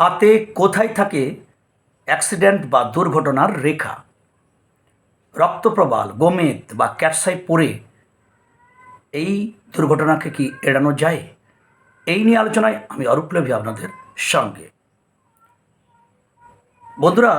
হাতে কোথায় থাকে অ্যাক্সিডেন্ট বা দুর্ঘটনার রেখা? রক্তপ্রবাল, গোমেদ বা ক্যাটসাই পড়ে এই দুর্ঘটনাকে কি এড়ানো যায়? এই নিয়ে আলোচনায় আমি অরূপ লেভি আপনাদের সঙ্গে। বন্ধুরা,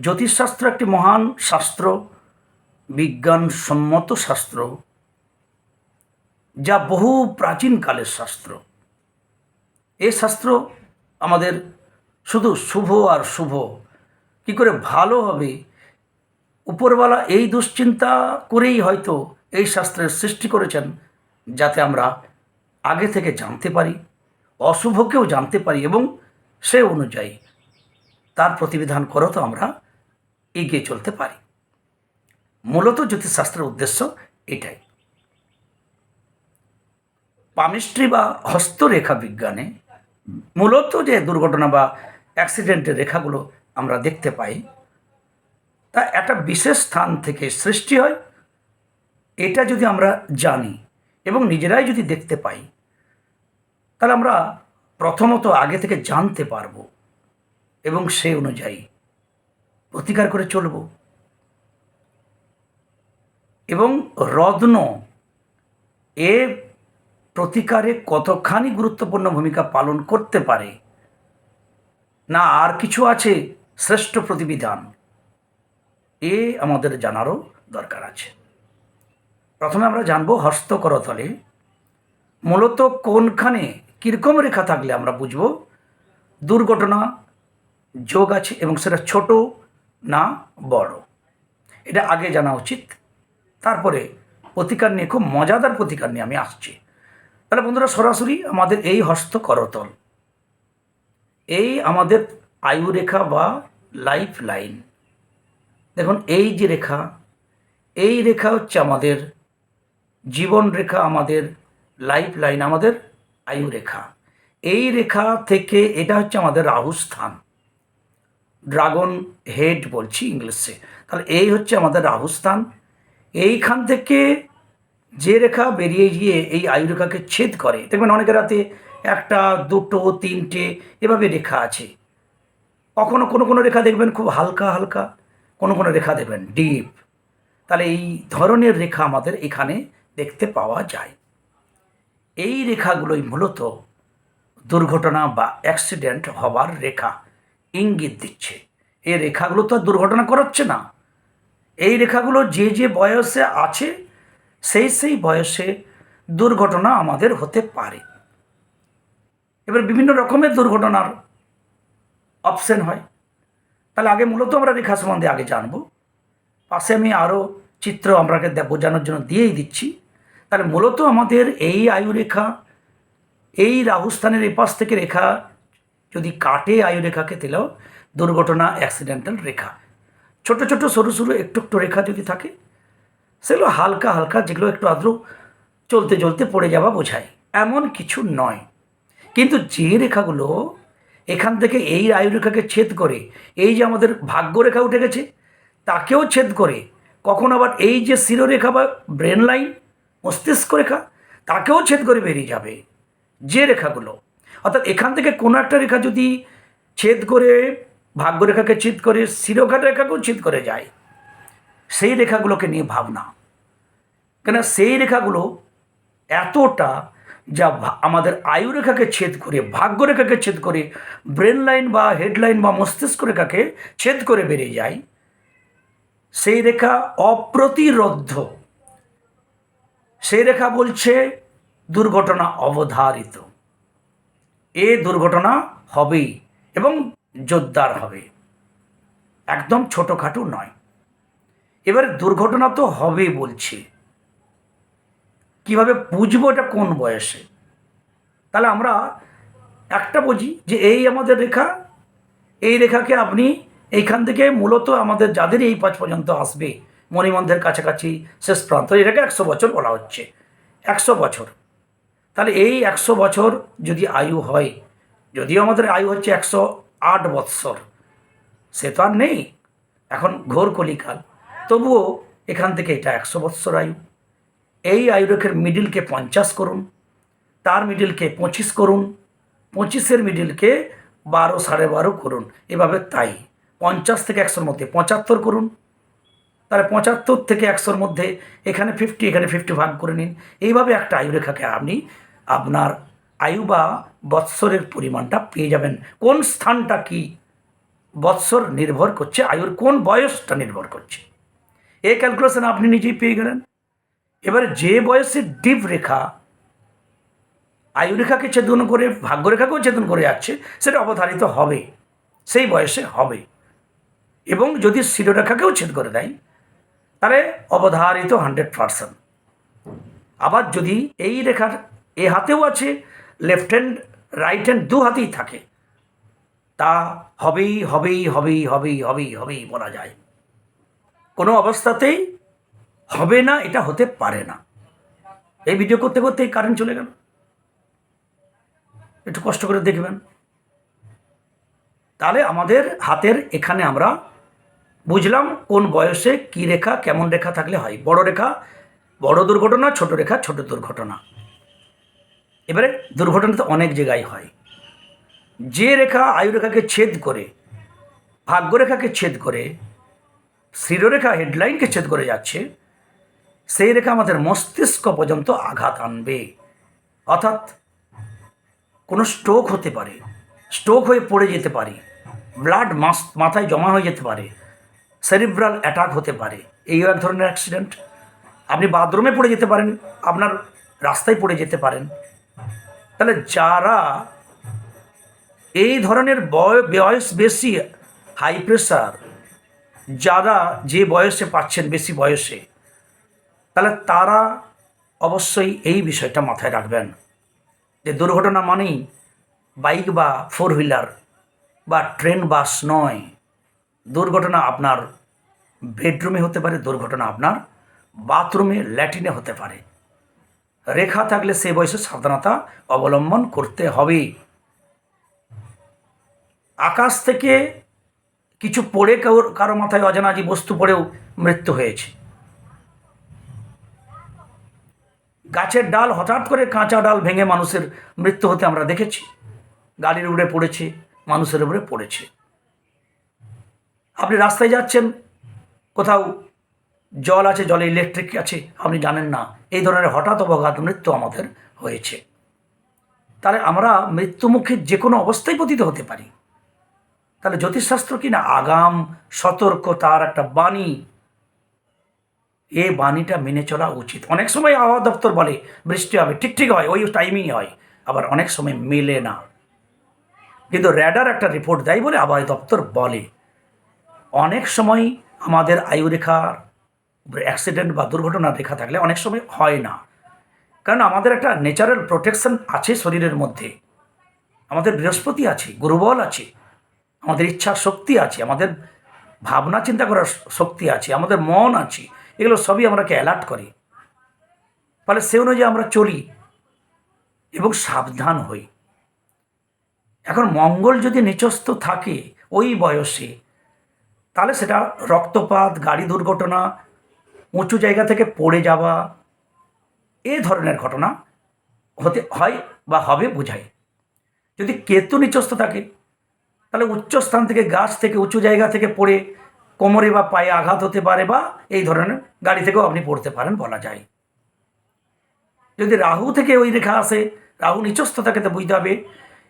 জ্যোতিষশাস্ত্র একটি মহান শাস্ত্র, বিজ্ঞানসম্মত শাস্ত্র, যা বহু প্রাচীনকালের শাস্ত্র। এ শাস্ত্র আমাদের শুধু শুভ আর শুভ। কি করে ভালো হবে? উপরওয়ালা এই দুশ্চিন্তা করেই হয়তো এই শাস্ত্রের সৃষ্টি করেছেন, যাতে আমরা আগে থেকে জানতে পারি, অশুভকেও জানতে পারি এবং সে অনুযায়ী তার প্রতিবিধান করেও তো আমরা এগিয়ে চলতে পারি। মূলত জ্যোতিষশাস্ত্রের উদ্দেশ্য এটাই। পামিস্ট্রি বা হস্তরেখা বিজ্ঞানে মূলত যে দুর্ঘটনা বা অ্যাক্সিডেন্টের রেখাগুলো আমরা দেখতে পাই। তা একটা বিশেষ স্থান থেকে সৃষ্টি হয়, এটা যদি আমরা জানি এবং নিজেরাই যদি দেখতে পাই, তাহলে আমরা প্রথমত আগে থেকে জানতে পারব এবং সেই অনুযায়ী প্রতিকার করে চলব। এবং রত্ন এ প্রতিকারে কতখানি গুরুত্বপূর্ণ ভূমিকা পালন করতে পারে না আর কিছু আছে? শ্রেষ্ঠ প্রতিবিধান। এ আমাদের জানারও দরকার আছে। প্রথমে আমরা জানব হস্তকরতলে মূলত কোনখানে কীরকম রেখা থাকলে আমরা বুঝব দুর্ঘটনা, যোগ আছে এবং সেটা ছোট না বড়। এটা আগে জানা উচিত। তারপরে প্রতিকার নিয়ে খুব মজাদার প্রতিকার নিয়ে আমি আসছি। তাহলে বন্ধুরা সরাসরি আমাদের এই হস্ত করতল এই আমাদের আয়ু রেখা বা লাইফ লাইন দেখুন, এই যে রেখা, এই রেখা হচ্ছে আমাদের জীবন রেখা, আমাদের লাইফ লাইন আমাদের আয়ু রেখা। এই রেখা থেকে এটা হচ্ছে আমাদের রাহু স্থান। ড্রাগন হেড বলছি ইংলিশে। তাহলে এই হচ্ছে আমাদের রাহু স্থান। এইখান থেকে যে রেখা বেরিয়ে গিয়ে এই আয়ু রেখাকে ছেদ করে, দেখবেন অনেকের হাতে একটা, দুটো, তিনটে, এভাবে রেখা আছে। কখনো কোনো কোনো রেখা দেখবেন খুব হালকা হালকা, কোনো কোনো রেখা দেখবেন ডিপ। তাহলে এই ধরনের রেখা আমাদের এখানে দেখতে পাওয়া যায়। এই রেখাগুলোই মূলত দুর্ঘটনা বা অ্যাক্সিডেন্ট হবার রেখা ইঙ্গিত দিচ্ছে। এই রেখাগুলো তো দুর্ঘটনা করাচ্ছে না। এই রেখাগুলো যে যে বয়সে আছে, সেই সেই বয়সে দুর্ঘটনা আমাদের হতে পারে। এবার বিভিন্ন রকমের দুর্ঘটনার অপশন হয়। তাহলে আগে মূলত আমরা রেখা সম্বন্ধে আগে জানব। পাশে আমি আরও চিত্র দে- বোঝানোর জন্য দিয়েই দিচ্ছি। তাহলে মূলত আমাদের এই আয়ু রেখা এই রাহুস্থানের এপাশ থেকে রেখা যদি কাটে আয়ু রেখাকে দিলেও দুর্ঘটনা অ্যাক্সিডেন্টাল রেখা। ছোট ছোট সরু সরু একটু একটু রেখা যদি থাকে, সেগুলো হালকা হালকা যেগুলো একটু আদ্র চলতে চলতে পড়ে যাওয়া বোঝায়। এমন কিছু নয়। কিন্তু যে রেখাগুলো এখান থেকে এই আয়ুরেখাকে ছেদ করে, এই যে আমাদের ভাগ্যরেখা উঠে গেছে, তাকেও ছেদ করে, কখন আবার এই যে শিরোরেখা বা ব্রেন লাইন মস্তিষ্ক রেখা, তাকেও ছেদ করে বেরিয়ে যাবে যে রেখাগুলো। অর্থাৎ এখান থেকে কোনো একটা রেখা যদি ছেদ করে, ভাগ্যরেখাকে ছেদ করে শিরোঘাট রেখাকেও ছেদ করে যায়, সেই রেখাগুলোকে নিয়ে ভাবনা। কেন সেই রেখাগুলো এতটা যা আমাদের আয়ু রেখাকে ছেদ করে ভাগ্য রেখাকে ছেদ করে ব্রেন লাইন বা হেডলাইন বা মস্তিষ্ক রেখাকে ছেদ করে বেরিয়ে যায়, সেই রেখা অপ্রতিরোধ্য। সেই রেখা বলছে দুর্ঘটনা অবধারিত। এ দুর্ঘটনা হবেই এবং জোরদার হবে। একদম ছোটোখাটো নয়। এবার দুর্ঘটনা তো হবে বলছি। কীভাবে বুঝব এটা কোন বয়সে? তাহলে আমরা একটা বুঝি যে এই আমাদের রেখা, এই রেখাকে আপনি এইখান থেকে মূলত আমাদের যাদের এই পাঁচ পর্যন্ত আসবে মণিমন্ধের কাছাকাছি শেষ প্রান্ত এটাকে একশো বছর বলা হচ্ছে। একশো বছর। তাহলে এই একশো বছর যদি আয়ু হয়, যদিও আমাদের আয়ু হচ্ছে একশো আট বৎসর, সে তো আর নেই। এখন ঘোর কলিকাল তবুও এখান থেকে এটা একশো বৎসর আয়ু। এই আয়ুরেখের মিডিলকে পঞ্চাশ করুন, তার মিডিলকে পঁচিশ করুন, পঁচিশের মিডিলকে বারো, সাড়ে বারো করুন। এভাবে তাই। পঞ্চাশ থেকে একশোর মধ্যে পঁচাত্তর করুন। তাহলে পঁচাত্তর থেকে একশোর মধ্যে এখানে ফিফটি এখানে ফিফটি ভাগ করে নিন। এইভাবে একটা আয়ুরেখাকে আপনি আপনার আয়ু বা বৎসরের পরিমাণটা পেয়ে যাবেন। কোন স্থানটা কি বৎসর নির্ভর করছে, আয়ুর কোন বয়সটা নির্ভর করছে? এই ক্যালকুলেশন আপনি নিজেই পেয়ে গেলেন। এবারে যে বয়সে ডিপ রেখা, আয়ুরেখাকে ছেদন করে, ভাগ্যরেখাকেও ছেদন করে যাচ্ছে, সেটা অবধারিত হবে, সেই বয়সে হবে। এবং যদি শিরোরেখাকেও ছেদ করে দেয়, তাহলে অবধারিত হান্ড্রেড পারসেন্ট। আবার যদি এই রেখার এ হাতেও আছে, লেফট হ্যান্ড, রাইট হ্যান্ড দু হাতেই থাকে, তা হবেই হবেই হবেই হবেই হবেই হবেই বলা যায়। কোনো অবস্থাতেই হবে না, এটা হতে পারে না। এই ভিডিও করতে করতেই কারেন্ট চলে গেল। একটু কষ্ট করে দেখবেন। তাহলে আমাদের হাতের এখানে আমরা বুঝলাম কোন বয়সে কি রেখা, কেমন রেখা থাকলে হয়। বড় রেখা, বড় দুর্ঘটনা, ছোট রেখা, ছোট দুর্ঘটনা। এবারে দুর্ঘটনা তো অনেক জায়গায় হয়। যে রেখা আয়ুরেখাকে ছেদ করে ভাগ্যরেখাকে ছেদ করে শিরোরেখা হেডলাইনকে ছেদ করে যাচ্ছে সেই রেখা আমাদের মস্তিষ্ক পর্যন্ত আঘাত আনবে। অর্থাৎ কোনো স্ট্রোক হতে পারে স্ট্রোক হয়ে পড়ে যেতে পারে ব্লাড মাস, মাথায় জমা হয়ে যেতে পারে সেরিব্রাল অ্যাটাক হতে পারে এই এক ধরনের অ্যাক্সিডেন্ট আপনি বাথরুমে পড়ে যেতে পারেন, আপনার রাস্তায় পড়ে যেতে পারেন। তাহলে যারা এই ধরনের বয়, বয়স বেশি হাই প্রেশার যারা যে বয়সে পাচ্ছেন, বেশি বয়সে তাহলে তারা অবশ্যই এই বিষয়টা মাথায় রাখবেন যে দুর্ঘটনা মানেই বাইক বা ফোর হুইলার বা ট্রেন বাস নয়। দুর্ঘটনা আপনার বেডরুমে হতে পারে, দুর্ঘটনা আপনার বাথরুমে ল্যাট্রিনে হতে পারে। রেখা থাকলে সে বয়সে সাবধানতা অবলম্বন করতে হবে। আকাশ থেকে কিছু পড়ে কারও কারও মাথায় অজানাজি বস্তু পড়েও মৃত্যু হয়েছে। গাছের ডাল হঠাৎ করে কাঁচা ডাল ভেঙে মানুষের মৃত্যু হতে আমরা দেখেছি। গাড়ির উপরে পড়েছে, মানুষের উপরে পড়েছে। আপনি রাস্তায় যাচ্ছেন, কোথাও জল আছে, জলে ইলেকট্রিক আছে, আপনি জানেন না, এই ধরনের হঠাৎ অবঘাত মৃত্যু আমাদের হয়েছে। তাহলে আমরা মৃত্যুমুখে যে কোনো অবস্থায় পতিত হতে পারি। তাহলে জ্যোতিষশাস্ত্র কি না আগাম সতর্কতার একটা বাণী এ বাণীটা মেনে চলা উচিত। অনেক সময় আবহাওয়া দপ্তর বলে, বৃষ্টি হবে, ঠিক ঠিক হয়, ওই টাইমেই হয়। আবার অনেক সময় মেলে না। কিন্তু র্যাডার একটা রিপোর্ট দেয় বলে আবহাওয়া দপ্তর বলে। অনেক সময় আমাদের আয়ুরেখার অ্যাক্সিডেন্ট বা দুর্ঘটনার রেখা থাকলে অনেক সময় হয় না। কারণ আমাদের একটা ন্যাচারাল প্রোটেকশন আছে শরীরের মধ্যে। আমাদের বৃহস্পতি আছে, গুরুবল আছে, আমাদের ইচ্ছা শক্তি আছে, আমাদের ভাবনা, চিন্তা করার শক্তি আছে, আমাদের মন আছে। এগুলো সবই আমরাকে অ্যালার্ট করে। ফলে সে অনুযায়ী আমরা চলি এবং সাবধান হই। এখন মঙ্গল যদি নিচস্থ থাকে ওই বয়সে, তাহলে সেটা রক্তপাত, গাড়ি দুর্ঘটনা, উঁচু জায়গা থেকে পড়ে যাওয়া, এ ধরনের ঘটনা হতে হয় বা হবে বোঝায়। যদি কেতু নিচস্থ থাকে, তাহলে উচ্চ স্থান থেকে গাছ থেকে উঁচু জায়গা থেকে পড়ে কোমরে বা পায়ে আঘাত হতে পারে বা এই ধরনের গাড়ি থেকেও আপনি পড়তে পারেন বলা যায়। যদি রাহু থেকে ওই রেখা আসে, রাহু নিচস্থ থাকে তো বুঝতে হবে,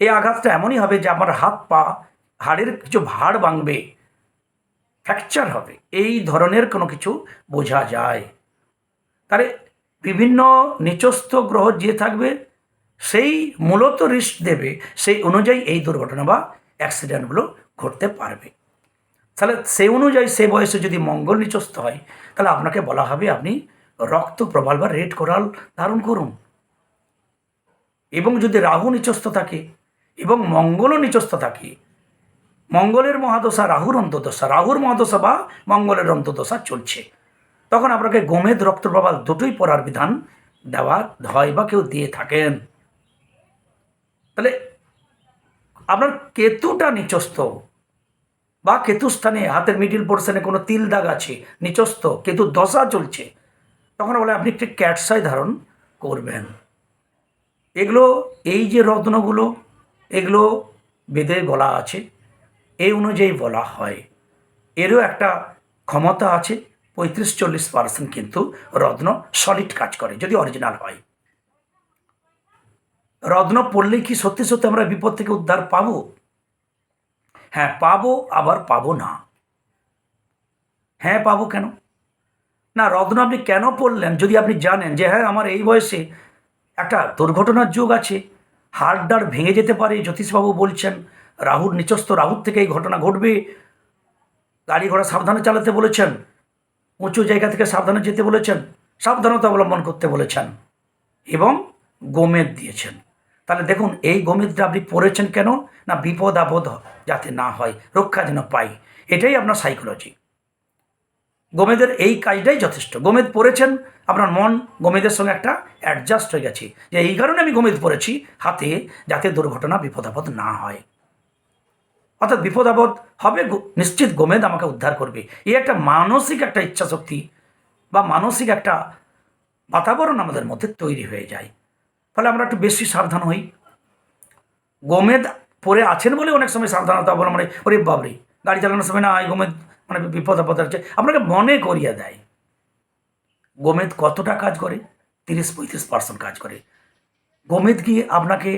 এই আঘাতটা এমনই হবে যে আমার হাত পা হাড়ের কিছু ভাড় ভাঙবে, ফ্র্যাকচার হবে, এই ধরনের কোনো কিছু বোঝা যায়। তাহলে বিভিন্ন নিচস্থ গ্রহ যে থাকবে, সেই মূলত রিস্ক দেবে, সেই অনুযায়ী এই দুর্ঘটনা বা অ্যাক্সিডেন্টগুলো ঘটতে পারবে। তাহলে সেই অনুযায়ী সে বয়সে যদি মঙ্গল নিচস্থ হয়, তাহলে আপনাকে বলা হবে আপনি রক্ত প্রবাল বা রেড কোরাল ধারণ করুন। এবং যদি রাহু নিচস্থ থাকে এবং মঙ্গলও নিচস্থ থাকে, মঙ্গলের মহাদশা রাহুর অন্তদশা রাহুর মহাদশা বা মঙ্গলের অন্তদশা চলছে। তখন আপনাকে গোমেদ রক্তপ্রবাল দুটোই পড়ার বিধান দেওয়া হয় বা কেউ দিয়ে থাকেন। তাহলে আপনার কেতুটা নিচস্থ বা কেতুস্থানে হাতের মিডিল পোর্শনে কোনো তিল দাগ আছে, নিচস্থ, কেতু দশা চলছে, তখন বলে, আপনি একটি ক্যাটসাই ধারণ করবেন। এগুলো, এই যে রত্নগুলো, এগুলো বেদে বলা আছে এই অনুযায়ী বলা হয়। এরও একটা ক্ষমতা আছে, পঁয়ত্রিশ চল্লিশ পার্সেন্ট কিন্তু রত্ন সলিড কাজ করে, যদি অরিজিনাল হয়। রত্ন পড়লে কি সত্যি সত্যি আমরা বিপদ থেকে উদ্ধার পাবো? হ্যাঁ পাবো, আবার পাবো না। হ্যাঁ পাবো কেন? না, রত্ন আপনি কেন পড়লেন? যদি আপনি জানেন যে হ্যাঁ আমার এই বয়সে একটা দুর্ঘটনার যুগ আছে হাড়ডাড় ভেঙে যেতে পারে, জ্যোতিষবাবু বলছেন, রাহুর নিচস্থ রাহুর থেকে এই ঘটনা ঘটবে। গাড়ি ঘোড়া সাবধানে চালাতে বলেছেন, উঁচু জায়গা থেকে সাবধানে যেতে বলেছেন, সাবধানতা অবলম্বন করতে বলেছেন এবং গোমেদ দিয়েছেন। তাহলে দেখুন, এই গোমেদটা আপনি পড়েছেন কেন? না বিপদ আপদ যাতে না হয়, রক্ষা যেন পাই। এটাই আপনার সাইকোলজি গোমেদের এই কাজটাই যথেষ্ট। গোমেদ পড়েছেন, আপনার মন গোমেদের সঙ্গে একটা অ্যাডজাস্ট হয়ে গেছে যে এই কারণে আমি গোমেদ পড়েছি হাতে যাতে দুর্ঘটনা, বিপদ আপদ না হয়। অর্থাৎ বিপদ আপদ হবে নিশ্চিত গোমেদ আমাকে উদ্ধার করবে। এই একটা মানসিক একটা ইচ্ছাশক্তি বা মানসিক একটা বাতাবরণ আমাদের মধ্যে তৈরি হয়ে যায়। ফলে আমরা একটু বেশি সাবধান হই। গোমেদ পরে আছেন বলে অনেক সময় সাবধানতা অবলম্বনে ওরে বাবরে গাড়ি চালানোর সময় না এই গোমেদ মানে বিপদ আপদ আছে আপনাকে মনে করিয়ে দেয়, গোমেদ কতটা কাজ করে? তিরিশ পঁয়ত্রিশ পার্সেন্ট কাজ করে। গোমেদ কি আপনাকে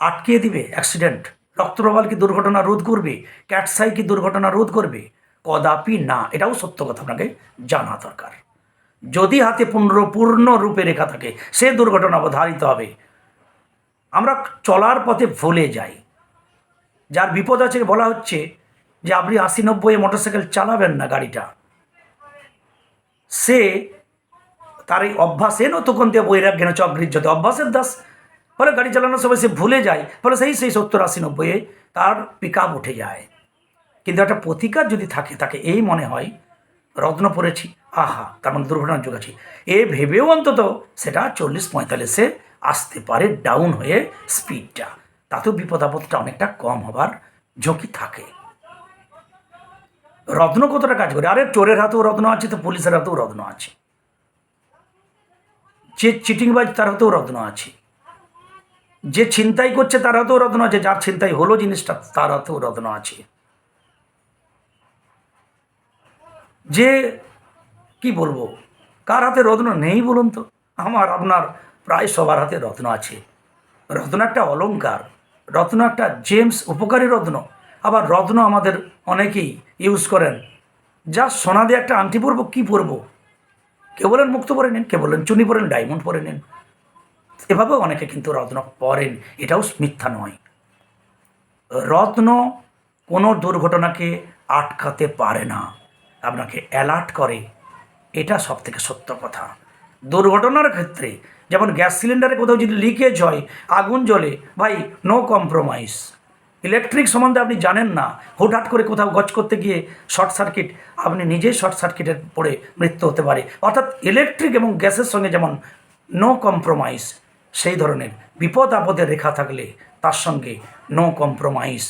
আটকিয়ে দিবে? অ্যাক্সিডেন্ট রক্তপ্রবাল কি দুর্ঘটনা রোধ করবে? ক্যাটসাই কি দুর্ঘটনা রোধ করবে? কদাপি না, এটাও সত্য কথা আপনাকে জানা দরকার। যদি হাতে পূর্ণ পূর্ণ রূপে রেখা থাকে, সে দুর্ঘটনা অবধারিত হবে। আমরা চলার পথে ভুলে যাই। যার বিপদ আছে বলা হচ্ছে যে, আপনি আশি নব্বই মোটরসাইকেল চালাবেন না গাড়িটা। সে তার এই অভ্যাসে দিয়ে বৈরাগ্যেন চক্রিজ্যতে অভ্যাসের দাস ফলে গাড়ি চালানোর সময় সে ভুলে যায় ফলে সেই সেই সত্তর আশি নব্বইয়ে তার পিক উঠে যায়। কিন্তু একটা প্রতিকার যদি থাকে, তাকে এই মনে হয় রত্ন পড়েছি আহা তার মানে দুর্ঘটনার যুগ আছে। এ ভেবেও অন্তত সেটা চল্লিশ পঁয়তাল্লিশে আসতে পারে ডাউন হয়ে স্পিডটা তাতেও বিপদ আপদটা অনেকটা কম হবার ঝুঁকি থাকে। রত্ন কতটা কাজ করে? আরে চোরের হাতেও রত্ন আছে, তো পুলিশের হাতেও রত্ন আছে। যে চিটিংবাজ তার হাতেও রত্ন আছে। যে ছিনতাই করছে, তার হাতেও রত্ন আছে। যার ছিনতাই হলো জিনিসটা, তার হাতেও রত্ন আছে। যে কি বলব? কার হাতে রত্ন নেই বলুন তো? আমার, আপনার প্রায় সবার হাতে রত্ন আছে। রত্ন একটা অলঙ্কার, রত্ন একটা জেমস উপকারী রত্ন। আবার রত্ন আমাদের অনেকেই ইউজ করেন। যা সোনা দিয়ে একটা আংটি পরবো, কী পরবো? কেউ বলেন মুক্ত পরে নিন কেউ বলেন চুনি পরেন ডায়মন্ড পরে নিন। এভাবেও অনেকে কিন্তু রত্ন পরেন, এটাও মিথ্যা নয়। রত্ন কোনো দুর্ঘটনাকে আটকাতে পারে না। আপনাকে অ্যালার্ট করে এটা সব থেকে সত্য কথা। দুর্ঘটনার ক্ষেত্রে যেমন গ্যাস সিলিন্ডারে কোথাও যদি লিকেজ হয়, আগুন জ্বলে, ভাই নো কম্প্রোমাইজ ইলেকট্রিক সম্বন্ধে আপনি জানেন না, হুটহাট করে কোথাও গজ করতে গিয়ে শর্ট সার্কিট, আপনি নিজেই শর্ট সার্কিটের পড়ে মৃত্যু হতে পারে। অর্থাৎ ইলেকট্রিক এবং গ্যাসের সঙ্গে যেমন নো কম্প্রোমাইজ সেই ধরনের বিপদ আপদের রেখা থাকলে তার সঙ্গে নো কম্প্রোমাইজ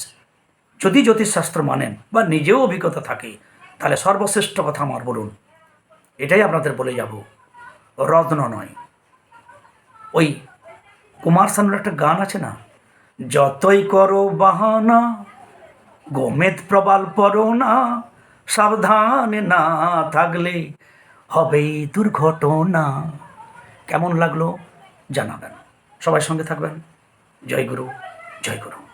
যদি জ্যোতিষশাস্ত্র মানেন বা নিজেও অভিজ্ঞতা থাকে, তাহলে সর্বশ্রেষ্ঠ কথা আমার বলুন। এটাই আপনাদের বলে যাব। রত্ন নয়। ওই কুমার শানুর একটা গান আছে না? যতই করো বাহানা, গোমেদ প্রবাল পড়ো না, সাবধানে না থাকলে হবেই দুর্ঘটনা। কেমন লাগল জানাবেন। সবাই সঙ্গে থাকবেন। জয় গুরু জয় গুরু।